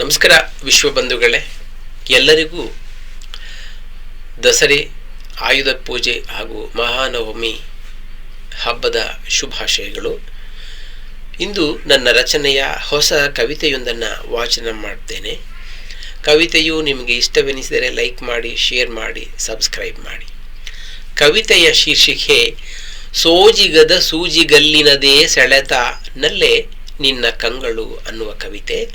ನಮಸ್ಕಾರ ವಿಶ್ವಬಂಧುಗಳೇ ಎಲ್ಲರಿಗೂ ದಸರೆ, ಆಯುಧ ಪೂಜೆ ಹಾಗೂ ಮಹಾನವಮಿ ಹಬ್ಬದ ಶುಭಾಶಯಗಳು. ಇಂದು ನನ್ನ ರಚನೆಯ ಹೊಸ ಕವಿತೆಯೊಂದನ್ನು ವಾಚನ ಮಾಡ್ತೇನೆ. ಕವಿತೆಯು ನಿಮಗೆ ಇಷ್ಟವೆನಿಸಿದರೆ ಲೈಕ್ ಮಾಡಿ, ಶೇರ್ ಮಾಡಿ, ಸಬ್ಸ್ಕ್ರೈಬ್ ಮಾಡಿ. ಕವಿತೆಯ ಶೀರ್ಷಿಕೆ, ಸೋಜಿಗದ ಸೂಜಿಗಲ್ಲಿನದೇ ಸೆಳೆತ ನಲ್ಲೇ ನಿನ್ನ ಕಂಗಳು ಅನ್ನುವ ಕವಿತೆ.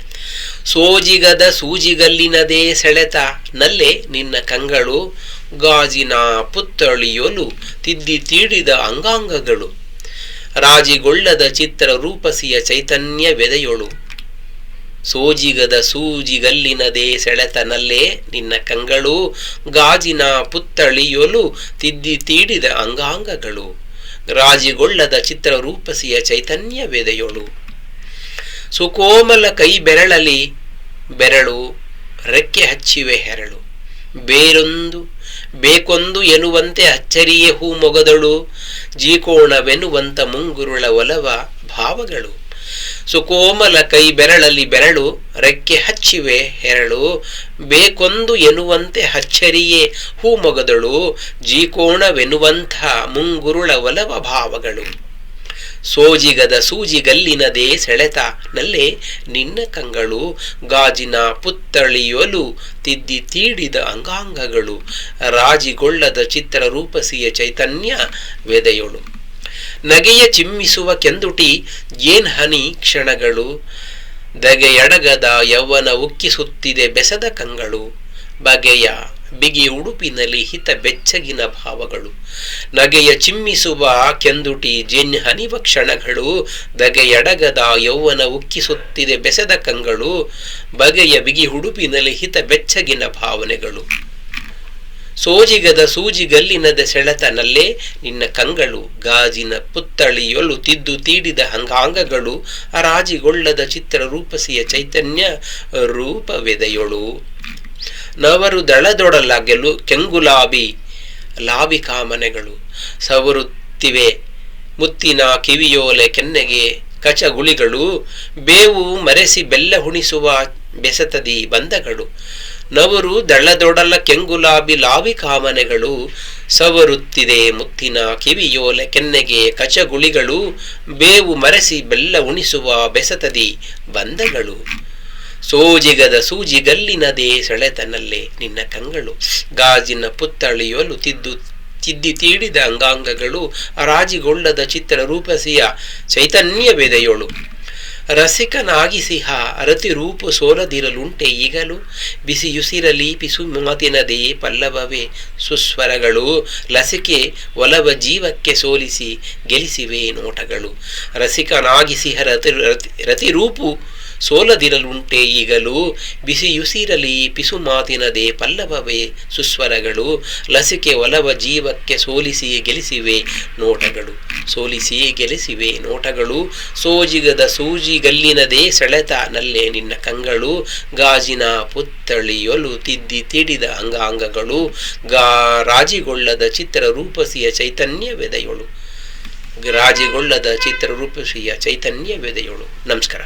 ಸೋಜಿಗದ ಸೂಜಿಗಲ್ಲಿನದೇ ಸೆಳೆತ, ನಲ್ಲೆ ನಿನ್ನ ಕಂಗಳು, ಗಾಜಿನ ಪುತ್ತಳಿಯೊಲು, ತಿದ್ದಿ ತೀಡಿದ ಅಂಗಾಂಗಗಳು. ರಾಜಿಗೊಳ್ಳದ ಚಿತ್ರ ರೂಪಸಿಯ ಚೈತನ್ಯ ವೆದೆಯೊಳು ಸೋಜಿಗದ ಸೂಜಿಗಲ್ಲಿನದೇ ಸೆಳೆತನಲ್ಲೇ ನಿನ್ನ ಕಂಗಳು, ಗಾಜಿನ ಪುತ್ತಳಿಯೊಲು, ತಿದ್ದಿ ತೀಡಿದ ಅಂಗಾಂಗಗಳು. ರಾಜಿಗೊಳ್ಳದ ಚಿತ್ರ ರೂಪಸಿಯ ಚೈತನ್ಯ ಬೆದೆಯೊಳು. ಸುಕೋಮಲ ಕೈ ಬೆರಳಲಿ ಬೆರಳು, ರೆಕ್ಕೆ ಹಚ್ಚಿವೆ ಹೆರಳು. ಬೇರೊಂದು, ಬೇಕೊಂದು ಎನ್ನುವಂತೆ ಅಚ್ಚರಿಯೇ ಹೂ ಮೊಗದಳು, ಜೀಕೋಣವೆನ್ನುವಂತ ಮುಂಗುರುಳ ಒಲವ ಭಾವಗಳು. ಸುಕೋಮಲ ಕೈ ಬೆರಳಲಿ ಬೆರಳು, ರೆಕ್ಕೆ ಹಚ್ಚಿವೆ ಹೆರಳು, ಬೇಕೊಂದು ಎನ್ನುವಂತೆ ಹಚ್ಚರಿಯೇ ಹೂ ಮೊಗದಳು, ಜೀಕೋಣವೆನ್ನುವಂಥ ಮುಂಗುರುಳ ಒಲವ ಭಾವಗಳು. ಸೋಜಿಗದ ಸೂಜಿಗಲ್ಲಿನದೇ ಸೆಳೆತ ನಲ್ಲೇ ನಿನ್ನ ಕಂಗಳು ಗಾಜಿನ ಪುತ್ತಳಿಯೊಲು ತಿದ್ದಿ ತೀಡಿದ ಅಂಗಾಂಗಗಳು ರಾಜಿಗೊಳ್ಳದ ಚಿತ್ರ ರೂಪಸಿಯ ಚೈತನ್ಯ ವೆದೆಯೊಳು. ನಗೆಯ ಚಿಮ್ಮಿಸುವ ಕೆಂದುಟಿ ಏನ್ ಹನಿ ಕ್ಷಣಗಳು? ದಗೆಯಡಗದ ಯೌವನ ಉಕ್ಕಿಸುತ್ತಿದೆ ಬೆಸದ ಕಂಗಳು. ಬಗೆಯ ಬಿಗಿ ಉಡುಪಿನಲ್ಲಿ ಹಿತ ಬೆಚ್ಚಗಿನ ಭಾವಗಳು. ನಗೆಯ ಚಿಮ್ಮಿಸುವ ಕೆಂದುಟಿ ಜೆನ್ ಹನಿವ ಕ್ಷಣಗಳು, ದಗೆಯಡಗದ ಯೌವನ ಉಕ್ಕಿಸುತ್ತಿದೆ ಬೆಸದ ಕಂಗಳು, ಬಗೆಯ ಬಿಗಿ ಉಡುಪಿನಲ್ಲಿ ಹಿತ ಬೆಚ್ಚಗಿನ ಭಾವನೆಗಳು. ಸೋಜಿಗದ ಸೂಜಿಗಲ್ಲಿನದ ಸೆಳೆತನಲ್ಲೇ ನಿನ್ನ ಕಂಗಳು, ಗಾಜಿನ ಪುತ್ತಳಿಯೊಲು ತಿದ್ದು ತೀಡಿದ ಅಂಗಾಂಗಗಳು ಅರಾಜಿಗೊಳ್ಳದ ಚಿತ್ರ ರೂಪಸಿಯ ಚೈತನ್ಯ ರೂಪವೆದೆಯೊಳು. ನವರು ದಳದೊಡಲ ಗೆಲು ಕೆಂಗುಲಾಬಿ ಲಾಬಿ ಕಾಮನೆಗಳು. ಸವರುತ್ತಿವೆ ಮುತ್ತಿನ ಕಿವಿಯೋಲೆ ಕೆನ್ನೆಗೆ ಕಚಗುಳಿಗಳು. ಬೇವು ಮರೆಸಿ ಬೆಲ್ಲ ಹುಣಿಸುವ ಬೆಸತದಿ ಬಂಧಗಳು. ನವರು ದಳದೊಡಲ ಕೆಂಗುಲಾಬಿ ಲಾವಿ ಕಾಮನೆಗಳು. ಸವರುತ್ತಿದೆ ಮುತ್ತಿನ ಕಿವಿಯೋಲೆ ಕೆನ್ನೆಗೆ ಕಚಗುಳಿಗಳು. ಬೇವು ಮರೆಸಿ ಬೆಲ್ಲ ಉಣಿಸುವ ಬೆಸತದಿ ಬಂಧಗಳು. ಸೋಜಿಗದ ಸೂಜಿಗಲ್ಲಿನದೇ ಸೆಳೆತನಲ್ಲೇ ನಿನ್ನ ಕಂಗಳು. ಗಾಜಿನ ಪುತ್ತಳಿಯೊಲು ತಿದ್ದು ತಿದ್ದಿ ತೀಡಿದ ಅಂಗಾಂಗಗಳು ರಾಜಿಗೊಳ್ಳದ ಚಿತ್ರ ರೂಪಸಿಯ ಚೈತನ್ಯ ರಸಿಕನಾಗಿ ರಸಿಕನಾಗಿಸಿಹ ಅರತಿ ರೂಪು ಸೋಲದಿರಲುಂಟೆ ಈಗಲು. ಬಿಸಿಯುಸಿರಲಿ ಪಿಸು ಮಾತಿನದೇ ಪಲ್ಲವವೇ ಸುಸ್ವರಗಳು. ಲಸಿಕೆ ಒಲವ ಜೀವಕ್ಕೆ ಸೋಲಿಸಿ ಗೆಲಿಸಿವೆ ನೋಟಗಳು. ರಸಿಕನಾಗಿಸಿಹ ರತಿ ರತಿರೂಪು ಸೋಲದಿರಲುಂಟೆ ಈಗಲೂ. ಬಿಸಿಯುಸಿರಲಿ ಪಿಸು ಮಾತಿನದೇ ಪಲ್ಲವವೇ ಸುಸ್ವರಗಳು. ಲಸಿಕೆ ಒಲವ ಜೀವಕ್ಕೆ ಸೋಲಿಸಿ ಗೆಲಿಸಿವೆ ನೋಟಗಳು. ಸೋಲಿಸಿ ಗೆಲಿಸಿವೆ ನೋಟಗಳು. ಸೋಜಿಗದ ಸೂಜಿಗಲ್ಲಿನದೇ ಸೆಳೆತ ನಲ್ಲೆ ನಿನ್ನ ಕಂಗಳು. ಗಾಜಿನ ಪುತ್ತಳಿಯೊಲು ತಿದ್ದಿ ತಿಡಿದ ಅಂಗಾಂಗಗಳು. ಗಾ, ರಾಜಿಗೊಳ್ಳದ ಚಿತ್ರ ರೂಪಸಿಯ ಚೈತನ್ಯ ವೆದೆಯೊಳು ರಾಜಿಗೊಳ್ಳದ ಚಿತ್ರ ರೂಪಸಿಯ ಚೈತನ್ಯ ವೆದೆಯೊಳು ನಮಸ್ಕಾರ.